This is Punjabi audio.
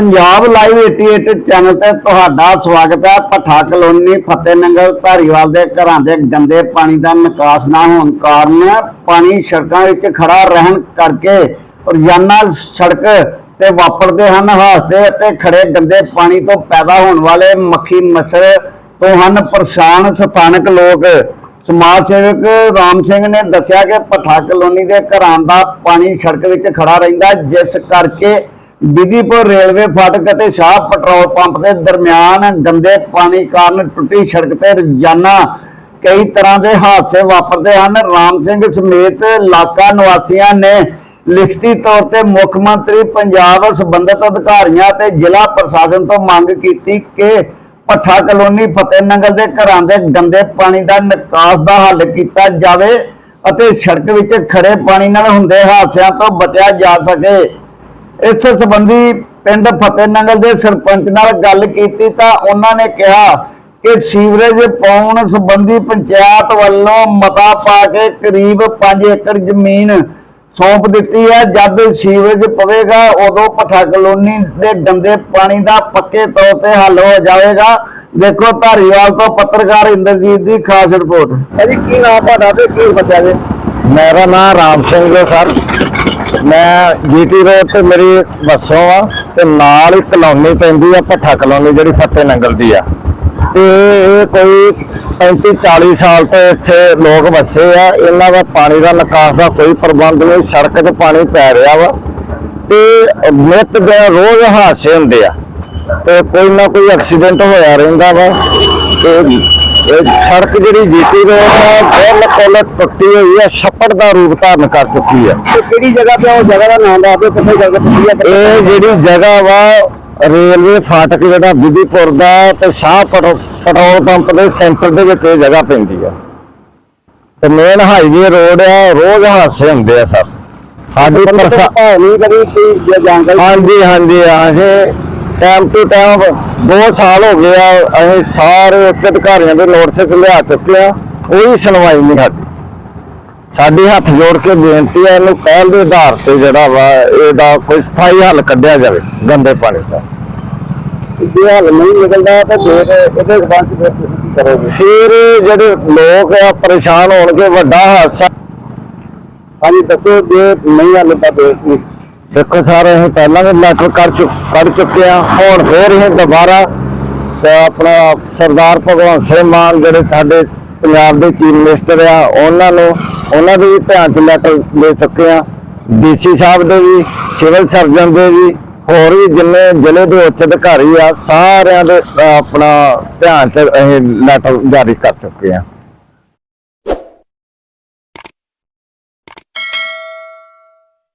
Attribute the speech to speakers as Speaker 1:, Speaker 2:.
Speaker 1: ਪੰਜਾਬ ਲਾਈਵ 88 ਚੈਨਲ ਤੇ ਤੁਹਾਡਾ ਸਵਾਗਤ ਹੈ। ਭੱਠਾ ਕਲੋਨੀ, ਫਤਿਹਨਗਰ, ਧਾਰੀਵਾਲ ਦੇ ਘਰਾਂ ਦੇ ਗੰਦੇ ਪਾਣੀ ਦਾ ਨਿਕਾਸ ਨਾ ਹੋਣ ਕਾਰਨ ਪਾਣੀ ਸੜਕਾਂ ਵਿੱਚ ਖੜਾ ਰਹਿਣ ਕਰਕੇ ਰੋਜ਼ਾਨਾ ਸੜਕ ਤੇ ਵਾਪਰਦੇ ਹਨ। ਹਾਦਸੇ ਅਤੇ ਖੜੇ ਗੰਦੇ ਪਾਣੀ ਤੋਂ ਪੈਦਾ ਹੋਣ ਵਾਲੇ ਮੱਖੀ ਮੱਛਰ ਤੋਂ ਹਨ ਪਰੇਸ਼ਾਨ ਸਥਾਨਕ ਲੋਕ। ਸਮਾਜ ਸੇਵਕ ਰਾਮ ਸਿੰਘ ਨੇ ਦੱਸਿਆ ਕਿ ਭੱਠਾ ਕਲੋਨੀ ਦੇ ਘਰਾਂ ਦਾ ਪਾਣੀ ਸੜਕ ਵਿੱਚ ਖੜਾ ਰਹਿੰਦਾ ਜਿਸ ਕਰਕੇ ਬਿਧੀਪੁਰ ਰੇਲਵੇ ਫਾਟਕ ਅਤੇ ਸ਼ਾਹ ਪੈਟਰੋਲ ਪੰਪ ਦੇ ਦਰਮਿਆਨ ਗੰਦੇ ਪਾਣੀ ਕਾਰਨ ਟੁੱਟੀ ਸੜਕ ਤੇ ਰੋਜ਼ਾਨਾ ਕਈ ਤਰ੍ਹਾਂ ਦੇ ਹਾਦਸੇ ਵਾਪਰਦੇ ਹਨ। ਰਾਮ ਸਿੰਘ ਸਮੇਤ ਇਲਾਕਾ ਨਿਵਾਸੀਆਂ ਨੇ ਲਿਖਤੀ ਤੌਰ ਤੇ ਮੁੱਖ ਮੰਤਰੀ ਪੰਜਾਬ ਸੰਬੰਧਿਤ ਅਧਿਕਾਰੀਆਂ ਤੇ ਜ਼ਿਲ੍ਹਾ ਪ੍ਰਸ਼ਾਸਨ ਤੋਂ ਮੰਗ ਕੀਤੀ ਕਿ ਭੱਠਾ ਕਲੋਨੀ ਫਤਿਹਨਗਰ ਦੇ ਘਰਾਂ ਦੇ ਗੰਦੇ ਪਾਣੀ ਦਾ ਨਿਕਾਸ ਦਾ ਹੱਲ ਕੀਤਾ ਜਾਵੇ ਅਤੇ ਸੜਕ ਵਿੱਚ ਖੜੇ ਪਾਣੀ ਨਾਲ ਹੁੰਦੇ ਹਾਦਸਿਆਂ ਤੋਂ ਬਚਿਆ ਜਾ ਸਕੇ। ਇਸ ਸੰਬੰਧੀ ਪਿੰਡ ਫਤਿਹਨਗਰ ਦੇ ਸਰਪੰਚ ਨਾਲ ਗੱਲ ਕੀਤੀ ਤਾਂ ਉਹਨਾਂ ਨੇ ਕਿਹਾ ਕਿ ਸੀਵਰੇਜ ਪਾਉਣ ਸੰਬੰਧੀ ਪੰਚਾਇਤ ਵੱਲੋਂ ਮਤਾ ਪਾ ਕੇ ਕਰੀਬ 5 ਏਕੜ ਜ਼ਮੀਨ ਸੌਂਪ ਦਿੱਤੀ ਹੈ। ਜਦ ਸੀਵਰੇਜ ਪਵੇਗਾ ਉਦੋਂ ਭੱਠਾ ਕਲੋਨੀ ਦੇ ਗੰਦੇ ਪਾਣੀ ਦਾ ਪੱਕੇ ਤੌਰ ਤੇ ਹੱਲ ਹੋ ਜਾਵੇਗਾ। ਦੇਖੋ ਧਾਰੀਵਾਲ ਤੋਂ ਪੱਤਰਕਾਰ ਇੰਦਰਜੀਤ ਦੀ ਖਾਸ ਰਿਪੋਰਟ। ਜੀ ਕੀ ਨਾਮ ਤੁਹਾਡਾ ਤੇ ਕੀ ਬੱਚਾ ਜੀ?
Speaker 2: ਮੇਰਾ ਨਾਮ ਰਾਮ ਸਿੰਘ ਹੈ ਸਰ। ਮੈਂ ਜੀਟੀ ਰੋਡ ਤੇ ਮੇਰੀ ਬੱਸੋਂ ਆ ਤੇ ਨਾਲ ਹੀ ਕਲੋਨੀ ਪੈਂਦੀ ਆ ਭੱਠਾ ਕਲੋਨੀ ਜਿਹੜੀ ਫਤਿਹ ਨੰਗਲ ਦੀ ਆ। ਤੇ ਇਹ ਕੋਈ 35 40 ਸਾਲ ਤੋਂ ਇੱਥੇ ਲੋਕ ਵਸੇ ਆ। ਇਹਨਾਂ ਦਾ ਪਾਣੀ ਦਾ ਨਿਕਾਸ ਦਾ ਕੋਈ ਪ੍ਰਬੰਧ ਨਹੀਂ, ਸੜਕ 'ਤੇ ਪਾਣੀ ਪੈ ਰਿਹਾ ਵਾ। ਤੇ ਨਿਤ ਦੇ ਰੋਜ਼ ਹਾਦਸੇ ਹੁੰਦੇ ਆ। ਤੇ ਕੋਈ ਨਾ ਕੋਈ ਐਕਸੀਡੈਂਟ ਹੋਇਆ ਰਹਿੰਦਾ ਵਾ। ਤੇ ਸੜਕ ਜਿਹੜੀ ਜੀਟੀ ਰੋਡ ਆ ਬਿਲਕੁਲ ਟੁੱਟੀ ਹੋਈ ਆ ਛੱਪੜ ਦਾ ਰੂਪ ਧਾਰਨ ਕਰ ਚੁੱਕੀ
Speaker 1: ਤੇ ਕਿਹੜੀ ਜਗ੍ਹਾ ਤੇ ਉਹ ਜਗ੍ਹਾ ਦਾ ਨਾਮ ਦੱਸ ਦਿਓ ਕਿੱਥੇ ਜਗ੍ਹਾ ਤੇ ਹੈ
Speaker 2: ਇਹ ਜਿਹੜੀ ਜਗ੍ਹਾ ਵਾ ਰੇਲਵੇ ਫਾਟਕ ਜਿਹੜਾ ਵਿਧੀਪੁਰ ਦਾ ਤੇ ਸ਼ਾਹ ਪੈਟਰੋ- ਪੈਟਰੋਲ ਪੰਪ ਦੇ ਸੈਂਟਰ ਦੇ ਵਿੱਚ ਇਹ ਜਗ੍ਹਾ ਪੈਂਦੀ ਆ ਤੇ ਮੇਨ ਹਾਈਵੇ ਰੋਡ ਆ ਰੋਜ਼ ਹਾਦਸੇ ਹੁੰਦੇ ਆ ਸਰ। ਸਾਡੀ ਹਾਂਜੀ ਹਾਂਜੀ ਅਸੀਂ ਟਾਈਮ ਟੂ ਟਾਈਮ 2 ਸਾਲ ਹੋ ਗਏ ਆ ਅਸੀਂ ਸਾਰੇ ਉੱਚ ਅਧਿਕਾਰੀਆਂ ਦੇ ਨੋਟਿਸ ਲਿਆ ਚੁੱਕੇ ਆ ਕੋਈ ਸੁਣਵਾਈ ਨਹੀਂ ਸਾਡੀ। ਸਾਡੀ ਹੱਥ ਜੋੜ ਕੇ ਬੇਨਤੀ ਹੈ ਇਹਨੂੰ ਪਹਿਲ ਦੇ ਆਧਾਰ ਤੇ ਜਿਹੜਾ ਵਾ ਇਹਦਾ ਕੋਈ ਸਥਾਈ ਹੱਲ ਕੱਢਿਆ ਜਾਵੇ ਗੰਦੇ ਪਾਣੀ ਦਾ।
Speaker 1: ਜੇ ਹੱਲ ਨਹੀਂ ਨਿਕਲਦਾ ਤਾਂ ਫਿਰ ਇਹਦੇ ਸੰਬੰਧ ਵਿੱਚ ਕੀ ਕਰੋਗੇ?
Speaker 2: ਫਿਰ ਜਿਹੜੇ ਲੋਕ ਆ ਪਰੇਸ਼ਾਨ ਹੋਣਗੇ ਵੱਡਾ ਹਾਦਸਾ।
Speaker 1: ਹਾਂਜੀ ਦੱਸੋ ਜੇ ਨਹੀਂ ਹੱਲ ਤਾਂ ਕੀ?
Speaker 2: ਦੇਖੋ ਸਾਰੇ ਅਸੀਂ ਪਹਿਲਾਂ ਵੀ ਲੈਟਰ ਕਰ ਚੁੱਕ ਚੁੱਕੇ ਆ। ਹੁਣ ਫੇਰ ਇਹ ਦੁਬਾਰਾ ਆਪਣਾ ਸਰਦਾਰ ਭਗਵੰਤ ਸਿੰਘ ਮਾਨ ਜਿਹੜੇ ਸਾਡੇ ਪੰਜਾਬ ਦੇ ਚੀਫ ਮਿਨਿਸਟਰ ਆ, ਉਹਨਾਂ ਨੂੰ, ਉਹਨਾਂ ਦੇ ਵੀ ਧਿਆਨ ਚ ਲੈਟਰ ਦੇ ਚੁੱਕੇ ਆ। ਡੀਸੀ ਸਾਹਿਬ ਦੇ ਵੀ ਸਿਵਲ ਸਰਜਨ ਦੇ ਵੀ, ਹੋਰ ਵੀ ਜਿੰਨੇ ਜ਼ਿਲ੍ਹੇ ਦੇ ਉੱਚ ਅਧਿਕਾਰੀ ਆ, ਸਾਰਿਆਂ ਦੇ ਆਪਣਾ ਧਿਆਨ ਚ ਅਸੀਂ ਲੈਟਰ ਜਾਰੀ ਕਰ ਚੁੱਕੇ ਆ।